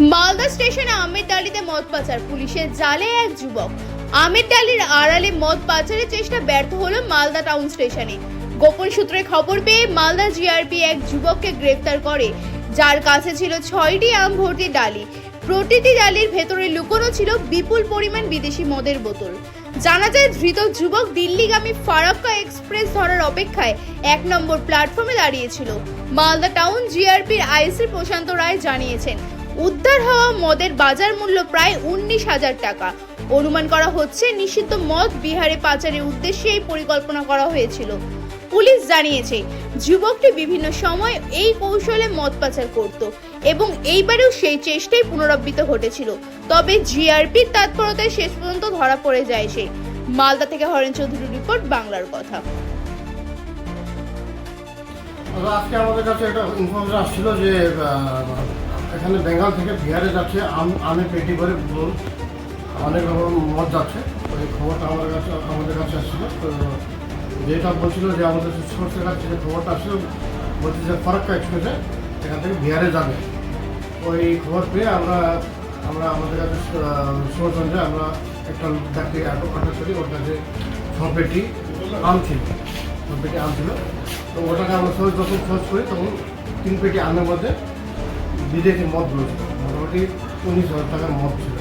মালদা স্টেশনে আমের ডালিতে মদ পাচার, পুলিশের জালে এক যুবক। আমের ডালির আড়ালে মদ পাচারের চেষ্টা ব্যর্থ হলো মালদা টাউন স্টেশনে। গোপন সূত্রে খবর পেয়ে মালদা জিআরপি এক যুবককে গ্রেফতার করে। যার কাছে ছিল ছয়টি আম ভর্তি ডালি। প্রতিটি ডালির ভেতরে লুকোনো ছিল বিপুল পরিমাণ বিদেশি মদের বোতল। জানা যায়, ধৃত যুবক দিল্লিগামী ফারাক্কা এক্সপ্রেস ধরার অপেক্ষায় এক নম্বর প্ল্যাটফর্মে দাঁড়িয়েছিল। মালদা টাউন জিআরপির আইসি প্রশান্ত রায় জানিয়েছেন উদ্ধার হওয়া মদের বাজার মূল্য প্রায় উনিশ হাজার টাকা। অনুমান করা হচ্ছে নিষিদ্ধ মদ বিহারে পাচারের উদ্দেশ্যে এই পরিকল্পনা করা হয়েছিল। পুলিশ জানিয়েছে, যুবকটি বিভিন্ন সময় এই কৌশলে মদ পাচার করত এবং এইবারেও সেই চেষ্টাই পুনরাবৃত্ত ঘটেছিল। তবে জিআরপির তৎপরতায় শেষ পর্যন্ত ধরা পড়ে যায় সে। মালদা থেকে হরেন চৌধুরীর রিপোর্ট, বাংলার কথা। আজকে আমাদের কাছে একটা ইনফরমেশন আসছিল যে এখানে বেঙ্গল থেকে বিহারে যাচ্ছে, আম পেটি করে অনেক রকম মদ যাচ্ছে, ওই খবরটা আমাদের কাছে আমাদের কাছে আসছিল। তো যেটা বলছিল যে আমাদের সোর্সের কাছ থেকে খবরটা আসছিল বলছে যে ফরাক্কা এক্সপ্রেসে এখান থেকে বিহারে যাবে। ওই খবর পেয়ে আমরা আমরা আমাদের কাছে সোর্স আমরা একটা ব্যক্তি কন্ট্যাক্ট করি, ওর কাছে পেটি আম ছিল পেটি আম ছিল। তো ওটাকে আমরা সবাই যখন খোঁজ করি, তখন তিন পেটি আমের মধ্যে বিদেশি মদ রয়েছে। মোটামুটি উনিশ হাজার টাকার মদ ছিল।